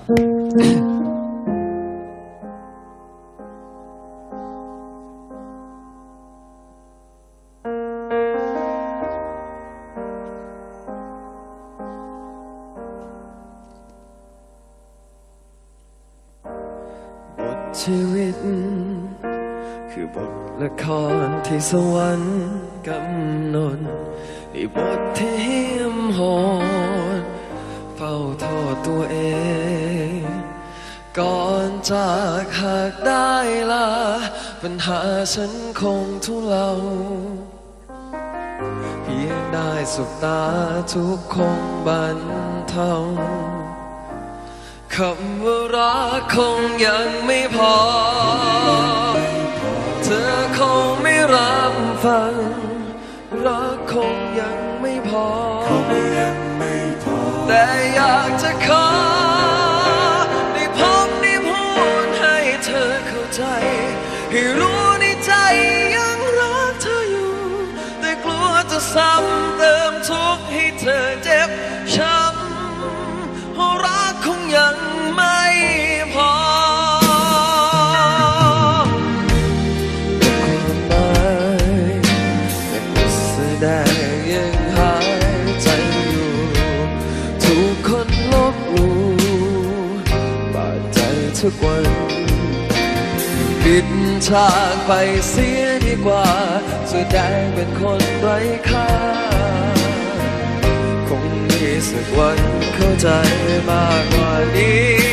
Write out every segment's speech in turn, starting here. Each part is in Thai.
บทชีวิต คือบทละครที่สวรรค์กำหนดในบทที่เหี้ยมโหด เฝ้าโทษตัวเอง ก่อนจากหากได้ลา ปัญหาฉันคงทุเลาเพียงได้สุขตาทุกคงบันเทาคำว่ารักคงยังไม่พอ เธอคงไม่รับฟัง รักคงยังไม่พอ แต่อยากจะขอได้พบได้พูดให้เธอเข้าใจ ให้รู้ ทุกวัน ปิดฉากไปเสียดีกว่าแสดงเป็นคนไร้ค่า คงมีสักวันเข้าใจมากกว่านี้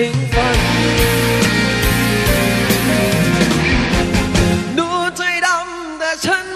ถึงฝันดูใจดำแต่ฉัน